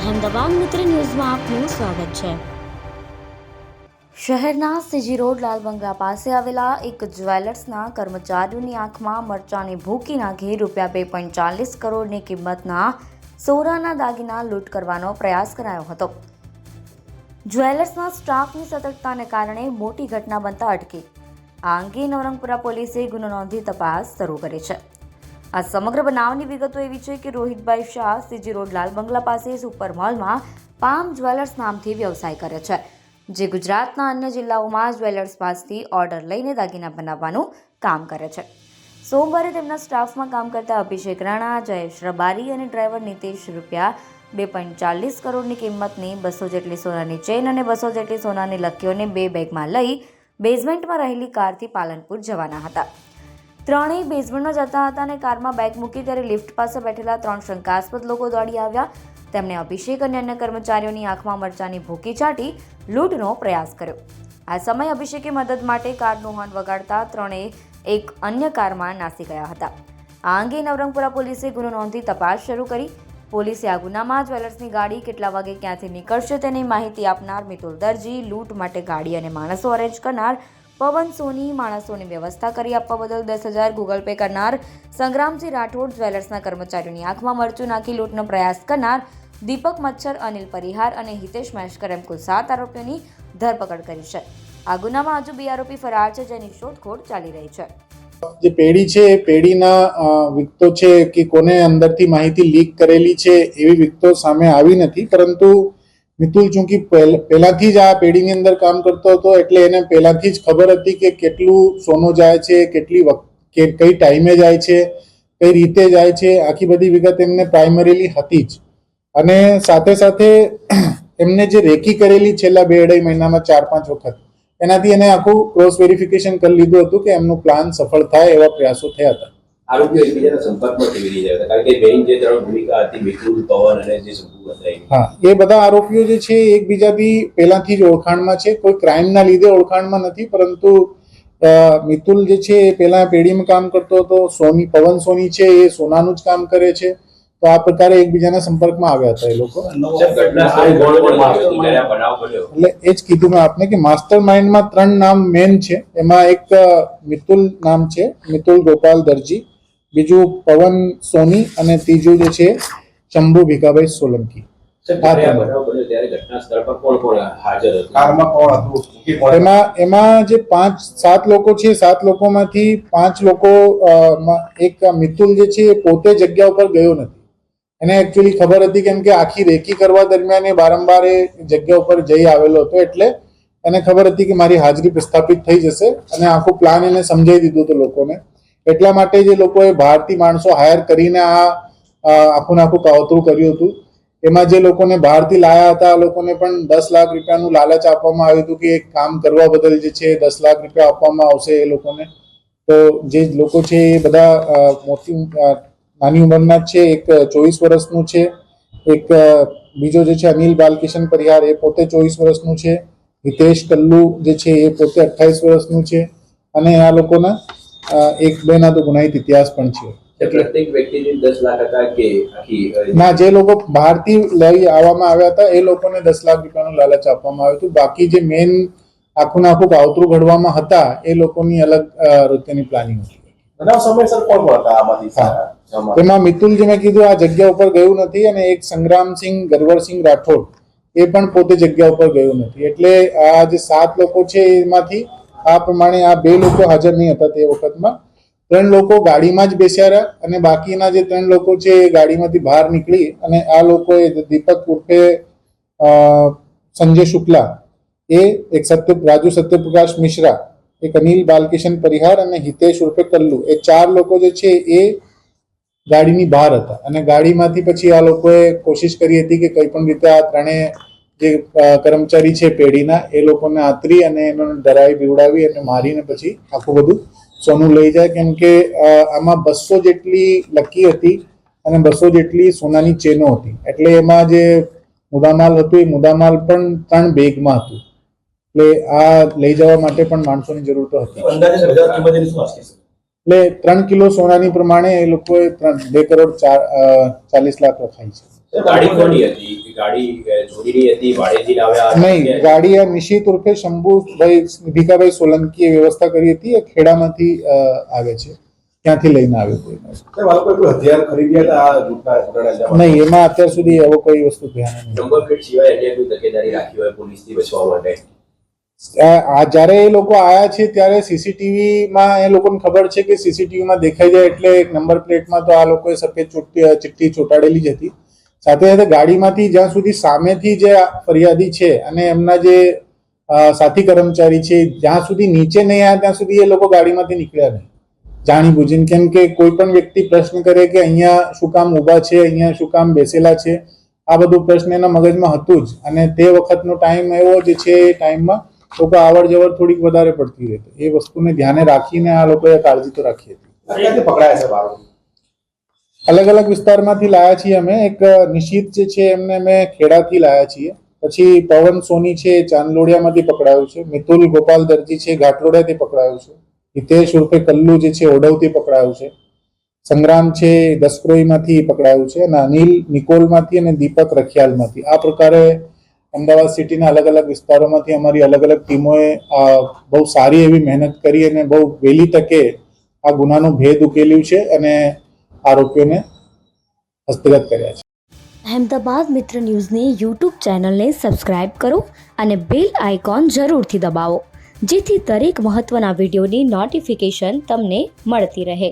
અહેમદાબાદ મિત્ર ન્યૂઝમાં આપનું સ્વાગત છે. શહેરના સીજી રોડ લાલબંગલા પાસે આવેલા એક જ્વેલર્સના કર્મચારીઓની આંખમાં મરચાંની ભૂકી નાખી રૂપિયા બે પોઈન્ટ ચાલીસ કરોડની કિંમતના સોનાના દાગીના લૂંટ કરવાનો પ્રયાસ કરાયો હતો. જ્વેલર્સના સ્ટાફની સતર્કતાને કારણે મોટી ઘટના બનતા અટકી. આ અંગે નવરંગપુરા પોલીસે ગુનો નોંધી તપાસ શરૂ કરી છે. આ સમગ્ર બનાવની વિગતો એવી છે કે રોહિતભાઈ શાહ સીજી રોડ લાલ બંગલા પાસે સુપર મોલમાં પામ જ્વેલર્સ નામથી વ્યવસાય કરે છે, જે ગુજરાતના અન્ય જિલ્લાઓમાં જ્વેલર્સ પાસેથી ઓર્ડર લઈને દાગીના બનાવવાનું કામ કરે છે. સોમવારે તેમના સ્ટાફમાં કામ કરતા અભિષેક રાણા, જયેશ રબારી અને ડ્રાઈવર નીતેશ રૂપિયા બે પોઈન્ટ ચાલીસ કરોડની કિંમતની બસો જેટલી સોનાની ચેન અને બસો જેટલી સોનાની લકીઓને બે બેગમાં લઈ બેઝમેન્ટમાં રહેલી કારથી પાલનપુર જવાના હતા. ત્રણેય બેઝમેન્ટમાં જતા હતા અને કારમાં બેગ મૂકી ત્યારે લિફ્ટ પાસે બેઠેલા ત્રણ શંકાસ્પદ લોકો દોડી આવ્યા. તેમણે અભિષેક અને અન્ય કર્મચારીઓની આંખમાં મરચાની ભૂકી ચાટી લૂંટનો પ્રયાસ કર્યો. આ સમયે અભિષેકે મદદ માટે કારનું હોર્ન વગાડતા ત્રણેય એક અન્ય કારમાં નાસી ગયા હતા. આ અંગે નવરંગપુરા પોલીસે ગુનો નોંધી તપાસ શરૂ કરી. પોલીસે આ ગુનામાં જ્વેલર્સની ગાડી કેટલા વાગે ક્યાંથી નીકળશે તેની માહિતી આપનાર મિતુલ દરજી, લૂંટ માટે ગાડી અને માણસો અરેન્જ કરનાર પવન સોની માણસોની વ્યવસ્થા કરી આપવા બદલ દસ હજાર ગૂગલ પે કરનાર સંગ્રામસિંહ રાઠોડ જ્વેલર્સના કર્મચારીઓની આંખમાં મરચું નાખી લૂંટનો પ્રયાસ કરનાર દીપક મચ્છર, અનિલ પરિહાર અને હિતેશ મહેશકર એમ કુલ સાત આરોપીઓની ધરપકડ કરી છે. આ ગુનામાં હજુ બે આરોપી ફરાર છે જેની શોધખોળ ચાલી રહી છે. જે પેઢી છે એ પેઢીના વિકતો છે કે કોને અંદરથી માહિતી લીક કરેલી છે એવી વિગતો સામે આવી નથી, પરંતુ મિતુલ ચૂંકી પહેલ- પહેલાથી જ આ પેઢીની અંદર કામ કરતો હતો, એટલે એને પહેલાથી જ ખબર હતી કે કેટલું સોનું જાય છે, કેટલી કે કઈ ટાઈમે જાય છે, કઈ રીતે જાય છે, આખી બધી વિગત એમને પ્રાઇમરીલી હતી જ. અને સાથે સાથે એમને જે રેકી કરેલી છેલ્લા બે અઢાઈ મહિનામાં ચાર પાંચ વખત, એનાથી એને આખું ક્રોસ વેરિફિકેશન કરી લીધું હતું કે એમનું પ્લાન સફળ થાય એવા પ્રયાસો થયા હતા. આરોપીઓ એકબીજાના સંપર્કમાં કેવી રીતે હતા. કારણ કે મેઇન જે ત્રણ ભૂમિકા હતી મિતુલ પવન અને જે શંભુ હતા હા એ બધા આરોપીઓ જે છે એકબીજાથી પહેલાથી જ ઓળખાણમાં છે. કોઈ ક્રાઇમના લીધે ઓળખાણમાં નથી પરંતુ મિતુલ જે છે એ પહેલા પેઢીમાં કામ કરતો હતો. સોની પવન સોની છે એ સોનાનું જ કામ કરે છે. તો આ પ્રકારે એકબીજાના સંપર્કમાં આવ્યા હતા એ લોકો. એટલે એ જ કીધું મેં આપને કે માસ્ટર માઇન્ડમાં ત્રણ નામ મેન છે. એમાં એક મિતુલ નામ છે મિતુલ ગોપાલ દરજી. બીજું પવન સોની અને ત્રીજું જે છે શંભુ ભીખાભાઈ સોલંકી. સાહેબ, જ્યારે આ બનાવ બન્યો ત્યારે ઘટના સ્થળ પર કોણ કોણ હાજર હતું? કારમાં કોણ હતું? મૂકી કોણ એમાં એમાં જે પાંચ સાત લોકો છે સાત લોકોમાંથી પાંચ લોકો એક મિતુલ જે છે એ પોતે જગ્યા ઉપર ગયો નથી. એને એકચ્યુઅલી ખબર હતી કેમ કે આખી રેકી કરવા દરમિયાન એ વારંવાર એ જગ્યા ઉપર જઈ આવેલો હતો એટલે એને ખબર હતી કે મારી હાજરી પ્રસ્થાપિત થઈ જશે અને આખો પ્લાન એને સમજાવી દીધું હતો લોકોને. એટલા માટે જે લોકોએ બહારથી માણસો હાયર કરીને આ આખું આખું કાવતરું કર્યું હતું. એમાં જે લોકોને બહારથી લાયા હતા, આ લોકોને પણ દસ લાખ રૂપિયાનું લાલચ આપવામાં આવ્યું હતું કે એક કામ કરવા બદલ જે છે દસ લાખ રૂપિયા આપવામાં આવશે એ લોકોને. તો જે લોકો છે એ બધા મોટી નાની ઉંમરના છે, એક ચોવીસ વર્ષનું છે, એક બીજો જે છે અનિલ બાલકિશન પરિહાર એ પોતે ચોવીસ વર્ષનું છે, હિતેશ કલ્લુ જે છે એ પોતે અઠ્ઠાવીસ વર્ષનું છે, અને આ લોકોના એક બેના તો ગુનાહિત ઇતિહાસ પણ છે. પ્રત્યેક વ્યક્તિની દસ લાખ હતા કે આખી ના જે લોકો બહારથી લઈ આવવામાં આવ્યા હતા એ લોકોને દસ લાખ રૂપિયાનું લાલચ આપવામાં આવ્યું હતું. બાકી જે મેઇન આખું ને આખું કાવતરું ઘડવામાં હતા એ લોકોની અલગ રૂપિયાની પ્લાનિંગ હતી? તેમાં મિતુલ જે મેં કીધું આ જગ્યા ઉપર ગયું નથી અને એક સંગ્રામસિંહ ગરવરસિંહ રાઠોડ એ પણ પોતે જગ્યા ઉપર ગયું નથી. એટલે આ જે સાત લોકો છે એમાંથી આ પ્રમાણે આ બે લોકો હાજર નહીં હતા તે વખતમાં. ત્રણ લોકો ગાડીમાં જ બેસ્યા રહ્યા અને બાકીના જે ત્રણ લોકો છે એ ગાડીમાંથી બહાર નીકળી અને આ લોકોએ દીપક ઉર્ફે સંજય શુક્લા, એ એક સત્ય, રાજુ સત્યપ્રકાશ મિશ્રા, એક અનિલ બાલકિશન પરિહાર અને હિતેશ ઉર્ફે કલ્લુ. એ ચાર લોકો જે છે એ ગાડીની બહાર હતા અને ગાડીમાંથી પછી આ લોકોએ કોશિશ કરી હતી કે કંઈ પણ રીતે આ ત્રણેય જે કર્મચારી છે પેઢીના, એ લોકોને આતરી અને એનો ડરાવી બીવડાવી અને મારીને પછી આખું બધું સોનું લઈ જાય. કેમ કે આમાં બસો જેટલી લકી હતી અને બસો જેટલી સોનાની ચેનો હતી. એટલે એમાં જે મુદામાલ હતું, એ મુદામાલ પણ ત્રણ બેગમાં હતું. એટલે આ લઈ જવા માટે પણ માણસોની જરૂર તો હતી. એટલે ત્રણ કિલો સોનાની પ્રમાણે એ લોકોએ બે કરોડ ચાલીસ લાખ રખાય છે. ગાડી કોની હતી? ગાડી અ, ચોરીની હતી ભાડેથી લાવ્યા હતા? નહીં ગાડી આ નિશિત ઉર્ફે શંભુભાઈ ભીખાભાઈ સોલંકીએ વ્યવસ્થા કરી હતી એ ખેડામાંથી આવે છે. ત્યાંથી લઈને આવ્યો? નહીં એમાં અત્યાર સુધી એવો કોઈ વસ્તુ ધ્યાન નહીં આ જ્યારે એ લોકો આવ્યા છે ત્યારે સીસીટીવી માં એ લોકોને ખબર છે કે સીસીટીવી માં દેખાઈ જાય એટલે એક નંબર પ્લેટમાં તો આ લોકોએ સફેદ ચિઠ્ઠી ચોંટાડેલી જ હતી. સાથે સાથે ગાડીમાંથી જ્યાં સુધી સામેથી જે ફરિયાદી છે અને એમના જે સાથી કર્મચારી છે, જ્યાં સુધી નીચે નહીં આવ્યા ત્યાં સુધી એ લોકો ગાડીમાંથી નીકળ્યા નહીં. જાણી બુજીને કેમ કે કોઈ પણ વ્યક્તિ પ્રશ્ન કરે કે અહીંયા શું કામ ઊભા છે, અહીંયા શું કામ બેસેલા છે, આ બધું પ્રશ્ન એના મગજમાં હતું જ. અને તે વખતનો ટાઈમ એવો જે છે એ ટાઈમમાં લોકો આવડ જવડ થોડીક વધારે પડતી રહેતી એ વસ્તુને ધ્યાને રાખીને આ લોકોએ કાળજી તો રાખી હતી. પકડાયા છે આરોપી અલગ અલગ વિસ્તારમાંથી લાયા છીએ અમે. એક નિશિત જે છે એમને અમે ખેડાથી લાયા છીએ. પછી પવન સોની છે ચાંદલોડિયામાંથી પકડાયું છે. મિતુલ ગોપાલ દરજી છે ઘાટલોડિયાથી પકડાયું છે. હિતેશ ઉર્ફે કલ્લુ જે છે ઓડવથી પકડાયું છે. સંગ્રામ છે દસક્રોઈમાંથી પકડાયું છે. અને અનિલ નિકોલમાંથી અને દીપક રખિયાલમાંથી. આ પ્રકારે અમદાવાદ સિટીના અલગ અલગ વિસ્તારોમાંથી અમારી અલગ અલગ ટીમોએ બહુ સારી એવી મહેનત કરી અને બહુ વહેલી તકે આ ગુનાનું ભેદ ઉકેલ્યું છે અને આરોપીઓને હસ્તગત કર્યા છે. અહેમદાબાદ મિત્ર ન્યૂઝની યુટ્યુબ ચેનલને સબસ્ક્રાઇબ કરો અને બેલ આઇકોન જરૂરથી દબાવો, જેથી દરેક મહત્ત્વના વિડીયોની નોટિફિકેશન તમને મળતી રહે.